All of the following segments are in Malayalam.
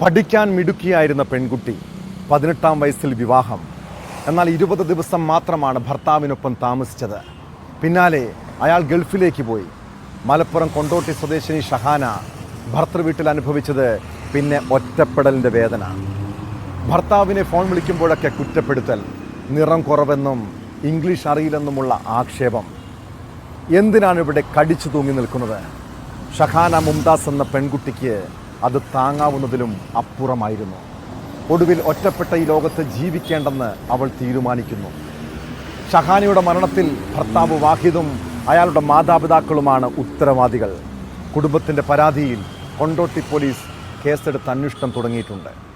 പഠിക്കാൻ മിടുക്കിയായിരുന്ന പെൺകുട്ടി പതിനെട്ടാം വയസ്സിൽ വിവാഹം. എന്നാൽ ഇരുപത് ദിവസം മാത്രമാണ് ഭർത്താവിനൊപ്പം താമസിച്ചത്. പിന്നാലെ അയാൾ ഗൾഫിലേക്ക് പോയി. മലപ്പുറം കൊണ്ടോട്ടി സ്വദേശിനി ഷഹാന ഭർത്തൃ വീട്ടിൽ അനുഭവിച്ചത് പിന്നെ ഒറ്റപ്പെടലിന്റെ വേദന. ഭർത്താവിനെ ഫോൺ വിളിക്കുമ്പോഴൊക്കെ കുറ്റപ്പെടുത്തൽ നിറം കുറവെന്നും ഇംഗ്ലീഷ് അറിയില്ലെന്നുമുള്ള ആക്ഷേപം. എന്തിനാണ് ഇവിടെ കടിച്ചു തൂങ്ങി നിൽക്കുന്നത്? ഷഹാന മുംതാസ് എന്ന പെൺകുട്ടിക്ക് അത് താങ്ങാവുന്നതിലും അപ്പുറമായിരുന്നു. ഒടുവിൽ ഒറ്റപ്പെട്ട ഈ ലോകത്ത് ജീവിക്കേണ്ടെന്ന് അവൾ തീരുമാനിക്കുന്നു. ഷഹാനിയുടെ മരണത്തിൽ ഭർത്താവ് വാഹിദും അയാളുടെ മാതാപിതാക്കളുമാണ് ഉത്തരവാദികൾ. കുടുംബത്തിന്റെ പരാതിയിൽ കൊണ്ടോട്ടി പോലീസ് കേസെടുത്ത് അന്വേഷണം തുടങ്ങിയിട്ടുണ്ട്.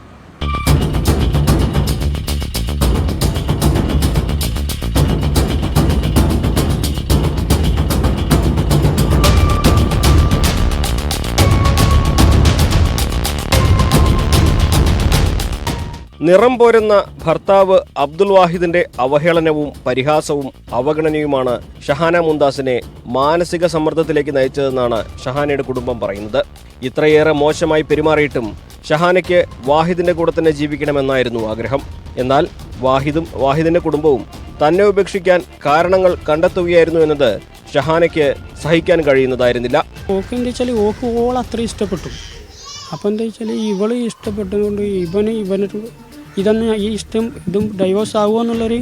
നിറം പോരുന്ന ഭർത്താവ് അബ്ദുൽ വാഹിദിന്റെ അവഹേളനവും പരിഹാസവും അവഗണനയുമാണ് ഷഹാന മുന്താസിനെ മാനസിക സമ്മർദ്ദത്തിലേക്ക് നയിച്ചതെന്നാണ് ഷഹാനയുടെ കുടുംബം പറയുന്നത്. ഇത്രയേറെ മോശമായി പെരുമാറിയിട്ടും ഷഹാനയ്ക്ക് വാഹിദിന്റെ കൂടെ തന്നെ ജീവിക്കണമെന്നായിരുന്നു ആഗ്രഹം. എന്നാൽ വാഹിദും വാഹിദിന്റെ കുടുംബവും തന്നെ ഉപേക്ഷിക്കാൻ കാരണങ്ങൾ കണ്ടെത്തുകയായിരുന്നു എന്നത് ഷഹാനയ്ക്ക് സഹിക്കാൻ കഴിയുന്നതായിരുന്നില്ല. അത്ര ഇഷ്ടപ്പെട്ടു. അപ്പോൾ എന്താ വെച്ചാൽ ഇവൾ ഇഷ്ടപ്പെട്ടതുകൊണ്ട് ഇവന് ഇവനൊരു ഇതൊന്നും ഈ ഇഷ്ടം ഇതും ഡൈവോഴ്സ് ആവുമോ എന്നുള്ളൊരു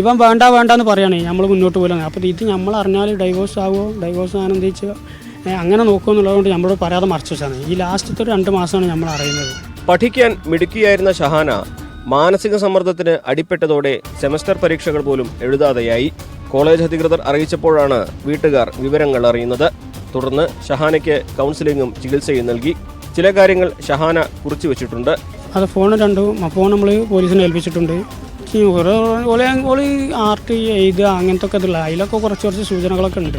ഇവൻ വേണ്ട വേണ്ട എന്ന് പറയുകയാണ് നമ്മൾ മുന്നോട്ട് പോലും അപ്പോൾ ഇത് നമ്മൾ അറിഞ്ഞാൽ ഡൈവോഴ്സ് ആവുമോ ഡൈവോഴ്സ് എന്താ അങ്ങനെ നോക്കുമോ എന്നുള്ളതുകൊണ്ട് നമ്മളോട് പറയാതെ മറച്ചു വെച്ചാണ്. ഈ ലാസ്റ്റത്തെ ഒരു രണ്ട് മാസമാണ് നമ്മൾ അറിയുന്നത്. പഠിക്കാൻ മിടുക്കിയായിരുന്ന ഷഹാന മാനസിക സമ്മർദ്ദത്തിന് അടിപ്പെട്ടതോടെ സെമസ്റ്റർ പരീക്ഷകൾ പോലും എഴുതാതെയായി. കോളേജ് അധികൃതർ അറിയിച്ചപ്പോഴാണ് വീട്ടുകാർ വിവരങ്ങൾ അറിയുന്നത്. തുടർന്ന് ഷഹാനയ്ക്ക് കൗൺസിലിംഗും ചികിത്സയും നൽകി. ചില കാര്യങ്ങൾ ഷഹാന കുറിച്ചു വെച്ചിട്ടുണ്ട്. അത് ഫോൺ രണ്ടും ഫോൺ നമ്മൾ പോലീസിനെ ഏൽപ്പിച്ചിട്ടുണ്ട്. ഓരോ ഓലെ ആർട്ട് എഴുതുക അങ്ങനത്തെ ഒക്കെ ഇതില്ല അതിലൊക്കെ കുറച്ച് കുറച്ച് സൂചനകളൊക്കെ ഉണ്ട്.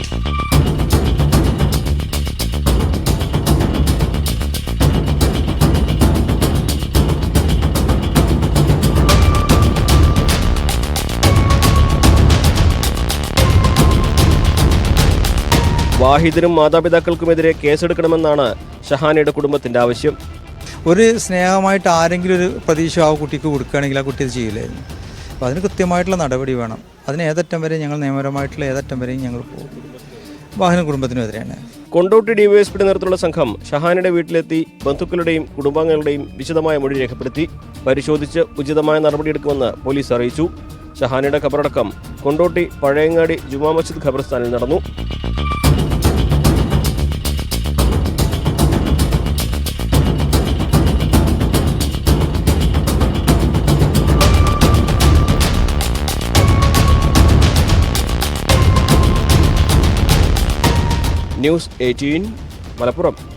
വാഹിദിനും മാതാപിതാക്കൾക്കുമെതിരെ കേസെടുക്കണമെന്നാണ് ഷഹാനയുടെ കുടുംബത്തിന്റെ ആവശ്യം. ഒരു സ്നേഹമായിട്ട് ആരെങ്കിലും ഒരു പ്രതീക്ഷ ആ കുട്ടിക്ക് കൊടുക്കുകയാണെങ്കിൽ ആ കുട്ടി അത് ചെയ്യില്ലായിരുന്നു. അപ്പോൾ അതിന് കൃത്യമായിട്ടുള്ള നടപടി വേണം. അതിന് ഏതറ്റം വരെ ഞങ്ങൾ നിയമപരമായിട്ടുള്ള ഏതറ്റം വരെയും ഞങ്ങൾ പോകും. വാഹന കുടുംബത്തിനെതിരെയാണ്. കൊണ്ടോട്ടി ഡിവൈഎസ്പിയുടെ നേതൃത്വത്തിലുള്ള സംഘം ഷഹാനയുടെ വീട്ടിലെത്തി ബന്ധുക്കളുടെയും കുടുംബാംഗങ്ങളുടെയും വിശദമായ മൊഴി രേഖപ്പെടുത്തി. പരിശോധിച്ച് ഉചിതമായ നടപടിയെടുക്കുമെന്ന് പോലീസ് അറിയിച്ചു. ഷഹാനയുടെ ഖബറടക്കം കൊണ്ടോട്ടി പഴയങ്ങാടി ജുമാ മസ്ജിദ് ഖബർസ്ഥാനിൽ നടന്നു. News eighteen Malappuram